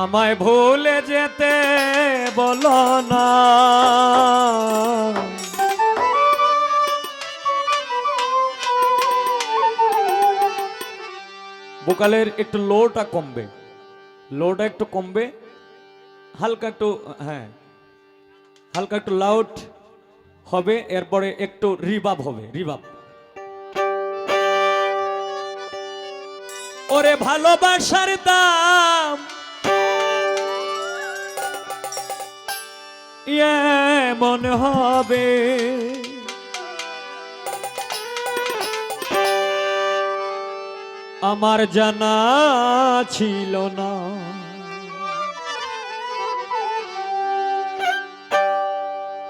আমায় ভুলে যেতে বলো না। বোকালের একটু লোটা কমবে। লোটা একটু কমবে। হালকা একটু হ্যাঁ হালকা একটু লাউড হবে, এরপরে একটু রিবাব হবে রিবাব ওরে ভালোবাসার দাম মন হবে? আমার জানা ছিল না।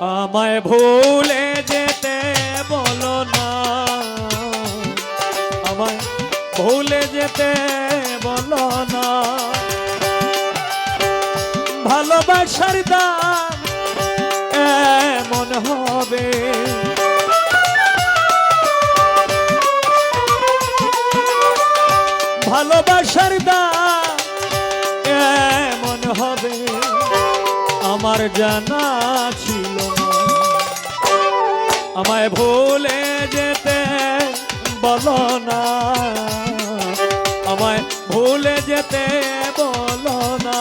আমায় ভুলে যেতে বলো না। আমায় ভুলে যেতে বলো না। ভালোবাসার এমন হবে। ভালোবাসার দাম এমন হবে, আমার জানা ছিল আমায় ভুলে যেতে বলো না। আমায় ভুলে যেতে বলো না।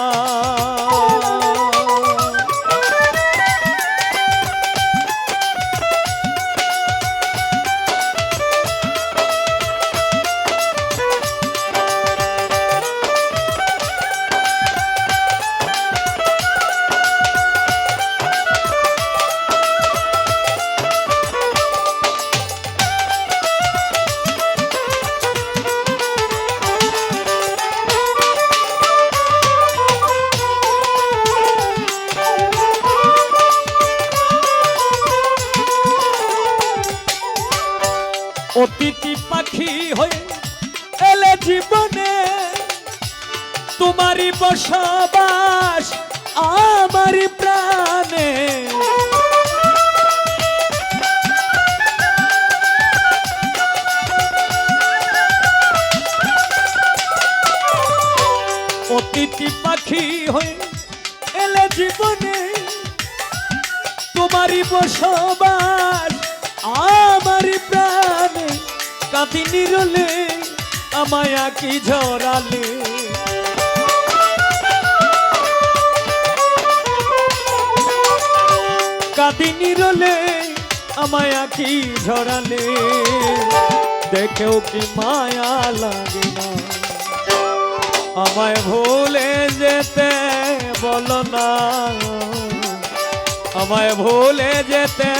অতিথি পাখি হয়ে এলে জীবনে তোমারই বসবাস আমারই প্রাণে। অতিথি পাখি হয়ে এলে জীবনে তোমারই বসবাস কাঁদি নিরলে, আমায় কি ঝরালে? কাঁদি নিরলে, আমায় কি ঝরালে? দেখেও কি মায়া লাগে না? আমায় ভুলে যেতে বলো না। আমায় ভুলে যেতে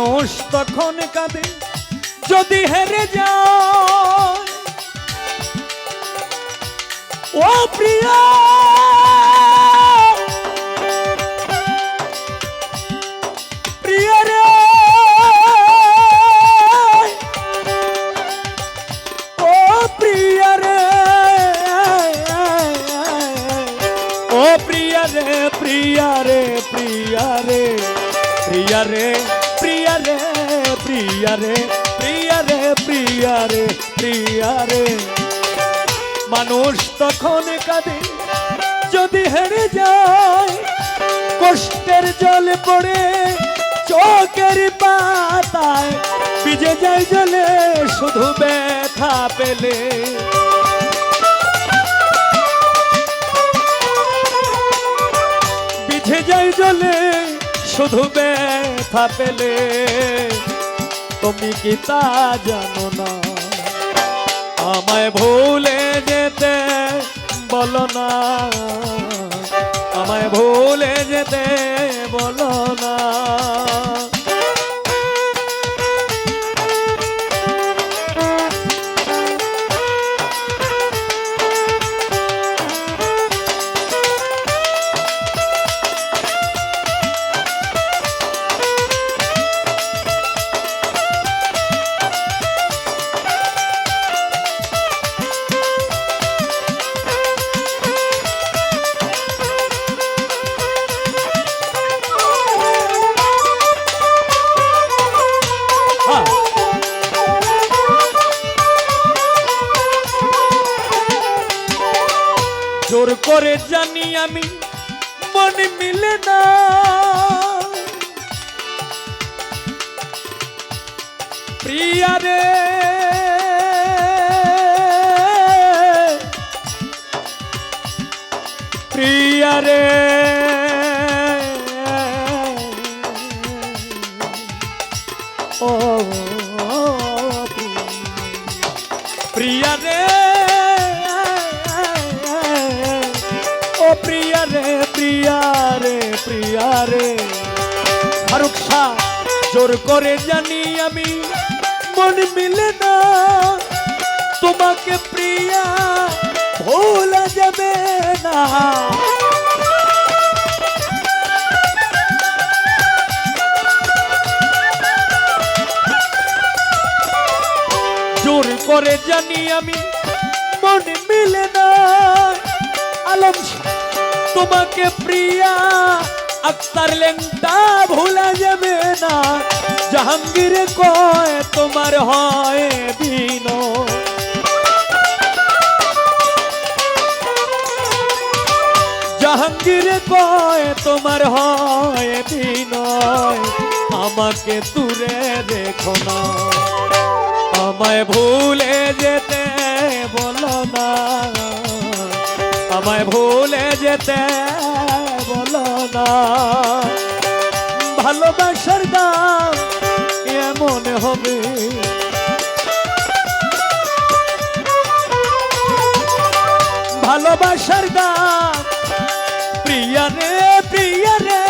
মানুষ তখন কাঁদে যদি হেরে যায়। ও প্রিয়া প্রিয়া রে। প্রিয়া রে মানুষ তখন কাঁদে, যদি হেরে যায়, কষ্টের জলে পড়ে চোখের পাতায় ভিজে যায় জলে, শুধু ব্যথা পেলে। বিঝে যায় জলে, শুধু ব্যথা পেলে। তুমি কি তা জানো না? আমায় ভুলে যেতে বলো না। আমায় ভুলে যেতে বলো না। জোর করে জানি আমি মনে মিলে না। প্রিয়া রে প্রিয়া রে। প্রিয়া রে প্রিয়া রে। ফারুক শাহ, জোর করে জানি আমি, মন মিলে না। তোমাকে প্রিয়া ভোলা যাবে না। জোর করে জানি আমি, মনে মিলে না। আলম তোমাকে প্রিয়া আক্তার লেংটা ভোলা যাবে না। জাহাঙ্গীর কয়, তোমার হয় দিন জাহাঙ্গীর কয়, তোমার হয় দিন আমাকে দূরে রেখো না। আমায় ভুলে যেতে বলো না। আমায় ভুলে যেতে বলো না। ভালোবাসার দাম এমন হবে। ভালোবাসার দাম প্রিয়া রে প্রিয়া রে।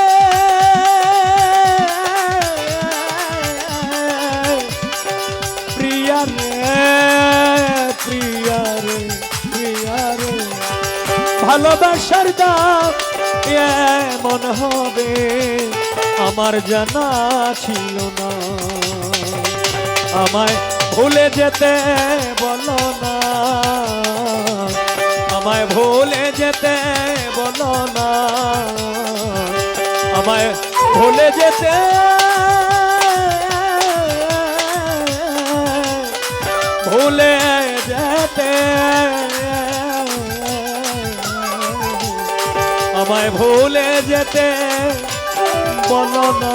প্রিয়া রে। ভালোবাসার দাম এমন হবে, আমার জানা ছিল না। আমায় ভুলে যেতে বলো না। আমায় ভুলে যেতে বলো না। আমায় ভুলে যেতে ভুলে যেতে আমায় ভুলে যেতে বলো না।